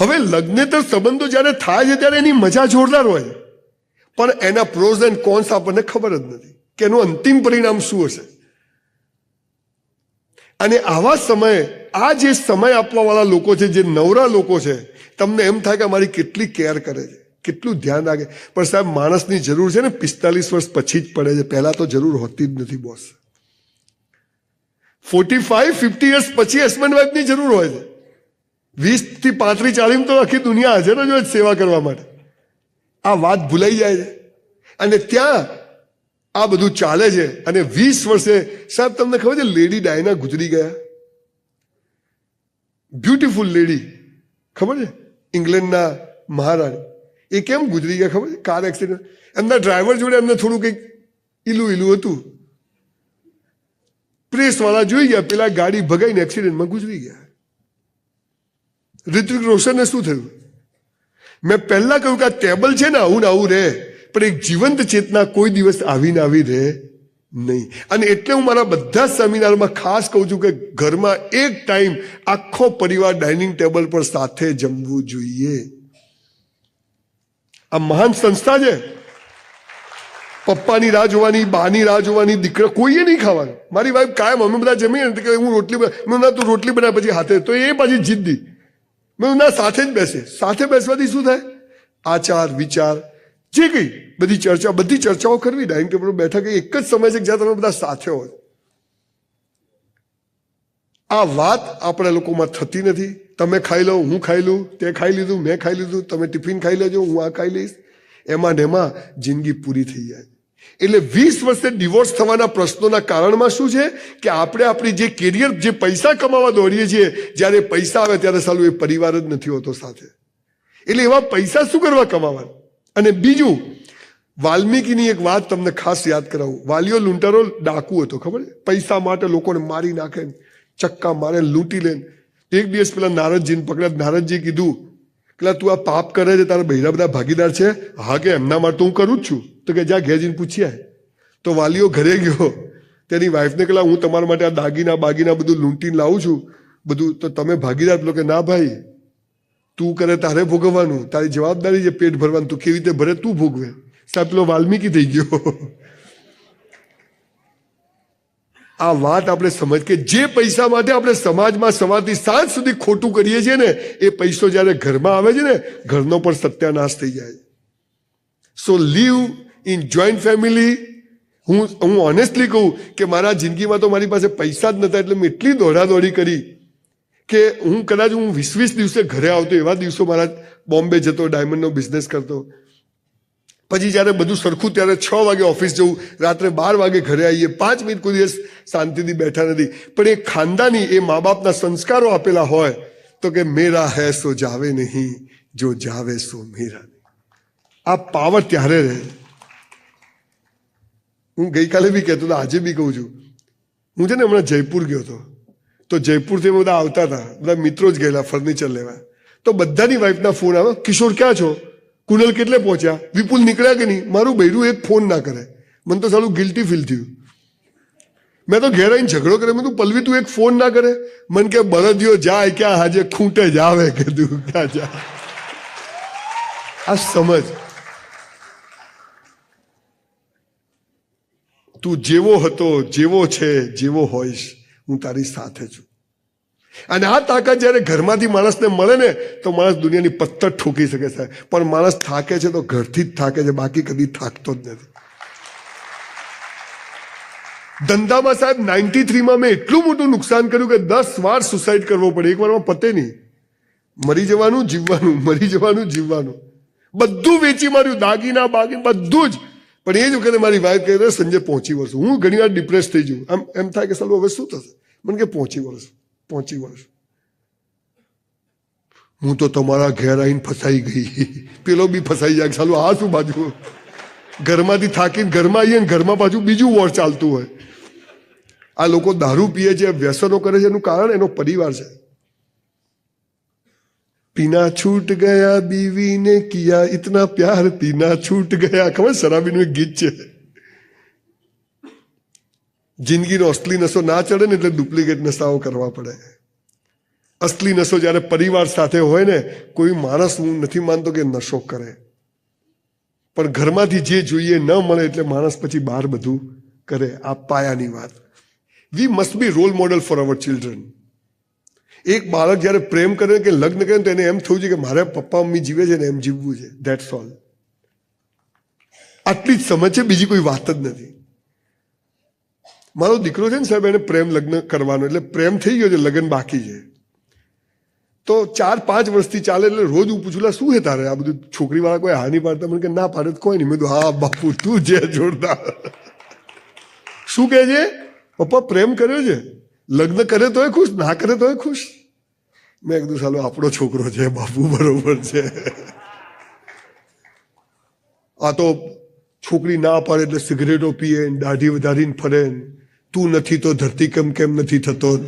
હવે લગ્નેતર સંબંધો જ્યારે થાય છે ત્યારે એની મજા જોરદાર હોય પણ એના પ્રોઝ એન્ડ કોન્સ આપણને ખબર જ નથી કે એનું અંતિમ પરિણામ શું હશે. અને આવા સમયે, આ જે સમય આપવાવાળા લોકો છે, જે નવરા લોકો છે, તમને એમ થાય કે અમારી કેટલી કેર કરે છે, કેટલું ધ્યાન રાખે. પણ સાહેબ, માણસની જરૂર છે ને, પિસ્તાલીસ વર્ષ પછી જ પડે છે. પહેલાં તો જરૂર હોતી જ નથી boss forty five fifty years પછી હસબન્ડ વાઇફની જરૂર હોય છે. વીસથી પાંત્રીસ ચાલીસ તો આખી દુનિયા હાજર જ હોય સેવા કરવા માટે. આ વાત ભૂલાઈ જાય છે. અને ત્યાં આ બધું ચાલે છે. અને વીસ વર્ષે, સાહેબ, તમને ખબર છે, લેડી ડાયના ગુજરી ગયા? Beautiful lady. ખબર છે? ઇંગ્લેન્ડના મહારાણી. એ કેમ ગુજરી ગયા? ખબર છે? Car accident. એમના ડ્રાઈવર જોડે એમને થોડું કંઈક ઈલું ઈલું હતું. પ્રેસવાળા જોઈ ગયા. પેલા ગાડી ભગાઈને એક્સિડન્ટમાં ગુજરી ગયા. ઋત્વિક રોશનને શું થયું? મેં પહેલા કહ્યું કે આ ટેબલ છે ને આવું ને આવું રહે પણ એક જીવંત ચેતના કોઈ દિવસ આવીને આવી રહે નહીં. અને એટલે હું મારા બધા સેમિનારમાં ખાસ કહું છું કે ઘરમાં એક ટાઈમ આખો પરિવાર ડાઇનિંગ ટેબલ પર સાથે જમવું જોઈએ. આ મહાન સંસ્થા છે. પપ્પાની રાહ જોવાની, બાની રાહ જોવાની, દીકરા કોઈએ નહીં ખાવાનું. મારી વાઈફ કાયમ અમે બધા જમીએ ને કે હું રોટલી ના, તું રોટલી બનાવ પછી હાથે. તો એ પાછી જીદ્દી મેં ના સાથે જ બેસે. સાથે બેસવાથી શું થાય? આચાર, વિચાર, જે કંઈ બધી ચર્ચા બધી ચર્ચાઓ કરવી, ડાઇનિંગ ટેબલ બેઠા કે એક જ સમય છે જ્યાં તમે બધા સાથે હોય. આ વાત આપણા લોકોમાં થતી નથી. તમે ખાઈ લો, હું ખાઈ લઉં, તે ખાઈ લીધું, મેં ખાઈ લીધું, તમે ટિફિન ખાઈ લેજો, હું આ ખાઈ લઈશ. એમાં ને એમાં જિંદગી પૂરી થઈ જાય. એટલે વીસ વર્ષે ડિવોર્સ થવાના પ્રશ્નોના કારણમાં શું છે? કે આપણે આપણી જે કેરિયર જે પૈસા કમાવા દોડીએ છીએ, જ્યારે પૈસા આવે ત્યારે સાલું એ પરિવાર જ નથી હોતો સાથે. એટલે એવા પૈસા શું કરવા કમાવાના? અને બીજું, વાલ્મીકીની એક વાત તમને ખાસ યાદ કરાવું. વાલીઓ લૂંટારો ડાકુ હતો, ખબર પૈસા માટે લોકોને મારી નાખે, ચક્કા મારે, લૂંટી લે. એક દિવસ પેલા નારદજીને પકડ્યા. નારદજી કીધું, પેલા તું આ પાપ કરે છે, તારા બહેરા બધા ભાગીદાર છે? હા કે એમના માટે હું કરું જ છું. તો કે જ્યાં ઘેર જઈને તો વાલીઓ ઘરે ગયો. તેની વાઈફને કહેલા, હું તમારા માટે આ દાગીના બાગીના બધું લૂંટીને લાવું છું. બધું તો તમે ભાગીદાર પેલો કે, ના ભાઈ, તું કરે તારે ભોગવવાનું. તારી જવાબદારી છે પેટ ભરવાનું. તું કેવી રીતે ભરે તું ભોગવે. સાહેબ, પેલો વાલ્મીકી થઈ ગયો. આ વાત આપણે સમજ કે જે પૈસા માટે આપણે સમાજમાં સવારથી સાંજ સુધી ખોટું કરીએ છીએ ને, એ પૈસો જ્યારે ઘરમાં આવે છે ને, ઘરનો પણ સત્યાનાશ થઈ જાય. So live in joint family હું હું ઓનેસ્ટલી કહું કે મારા જિંદગીમાં તો મારી પાસે પૈસા જ નહોતા એટલે મેં એટલી દોડાદોડી કરી કે હું કદાચ હું વીસ વીસ દિવસે ઘરે આવતો, એવા દિવસો મારા બોમ્બે જતો, ડાયમંડનો બિઝનેસ કરતો. પછી જ્યારે બધું સરખું, ત્યારે છ વાગે ઓફિસ જવું, રાત્રે બાર વાગે ઘરે આવીએ, પાંચ મિનિટ કોઈ દિવસ શાંતિથી બેઠા નથી. પણ એ ખાનદાની, એ મા બાપના સંસ્કારો આપેલા હોય, તો કે મેરા હે સો જાવે નહીં, જો જાવે સો મેરા આ પાવર ત્યારે રહે. હું ગઈકાલે બી કહેતો હતો, આજે બી કહું છું. હું છે ને હમણાં જયપુર ગયો હતો. તો જયપુરથી બધા આવતા હતા, બધા મિત્રો જ ગયેલા ફર્નિચર લેવા. તો બધાની વાઈફના ફોન આવે કિશોર, ક્યાં છો? કુનલ કેટલે પહોંચ્યા? વિપુલ નીકળ્યા કે નહીં? મારું બૈરું એક ફોન ના કરે. મને તો સારું ગિલ્ટી ફીલ થયું. મેં તો ઘેર આવીને ઝઘડો કર્યો. મેં તું પલવી તું એક ફોન ના કરે? મને કે, બળદિયો જાય, ક્યાં? હાજે ખૂંટે જ આવે. કે તું ક્યાં જા? આ સમજ. તું જેવો હતો, જેવો છે, જેવો હોઈશ, હું તારી સાથે છું. અને આ તાકાત જ્યારે ઘરમાંથી માણસને મળે ને, તો માણસ દુનિયાની પથ્થર ઠોકી શકે છે. પણ માણસ થાકે છે તો ઘરથી જ થાકે છે, બાકી કદી થાકતો જ નથી. ધંધામાં સાહેબ નાઇન્ટી થ્રીમાં મેં એટલું મોટું નુકસાન કર્યું કે દસ વાર સુસાઇડ કરવો પડે એક વારમાં પતે નહીં. મરી જવાનું, જીવવાનું, મરી જવાનું, જીવવાનું. બધું વેચી માર્યું, દાગીના બાગી, બધું જ. પણ એ જ વખતે મારી વાઈફ કહે છે સંજય પહોંચી વળશું. હું ઘણી વાર ડિપ્રેસ થઈ જઉં. આમ, એમ થાય કે, સાલું, હવે શું થશે? મને કે, પહોંચી વર્ષ પહોંચી વર્ષ હું તો તમારા ઘેર આવીને ફસાઈ ગઈ. પેલો બી ફસાઈ જાય સાલું, આ શું બાજુ? ઘરમાંથી થાકીને ઘરમાં આવીએ ઘરમાં પાછું બીજું વોર ચાલતું હોય. આ લોકો દારૂ પીએ છે, વ્યસનો કરે છે, એનું કારણ એનો પરિવાર છે. પીના છૂટ ગયા બીવી ને કિયા ઇતના પ્યાર પીના છૂટ ગયા ખબર શરાબીનું એક ગીત છે જિંદગીનો અસલી નશો ના ચડે ને એટલે ડુપ્લિકેટ નશાઓ કરવા પડે અસલી નશો જ્યારે પરિવાર સાથે હોય ને કોઈ માણસ હું નથી માનતો કે નશો કરે પણ ઘરમાંથી જે જોઈએ ન મળે એટલે માણસ પછી બહાર બધું કરે આ પાયાની વાત we must be role model for our children એક બાળક જ્યારે પ્રેમ કરે કે લગ્ન કરે તો એને એમ થવું છે કે મારે પપ્પા મમ્મી જીવે છે ને એમ જીવવું છે. ધેટ્સ ઓલ આટલી જ સમજ છે બીજી કોઈ વાત જ નથી. મારો દીકરો છે ને સાહેબ એને પ્રેમ લગ્ન કરવાનો એટલે પ્રેમ થઈ ગયો છે લગ્ન બાકી છે. તો ચાર પાંચ વર્ષથી ચાલે એટલે રોજ હું પૂછું "લા, શું હે તારે? આ બધું છોકરીવાળા કોઈ હાની પાડતા? મને કે ના પાડે કોઈ નહીં. મેં હા બાપુ તું જે જોરદાર. શું કહે છે? પપ્પા પ્રેમ કર્યો છે? લગ્ન કરે તોય ખુશ, ના કરે તોય ખુશ. મેં કીધું, સાલો, આપણો છોકરો છે, બાપુ બરોબર છે. આ તો છોકરી ના પાડે એટલે સિગરેટો પીએ દાઢી વધારીને ફરે તું નથી તો ધરતી કેમ કેમ નથી થતો?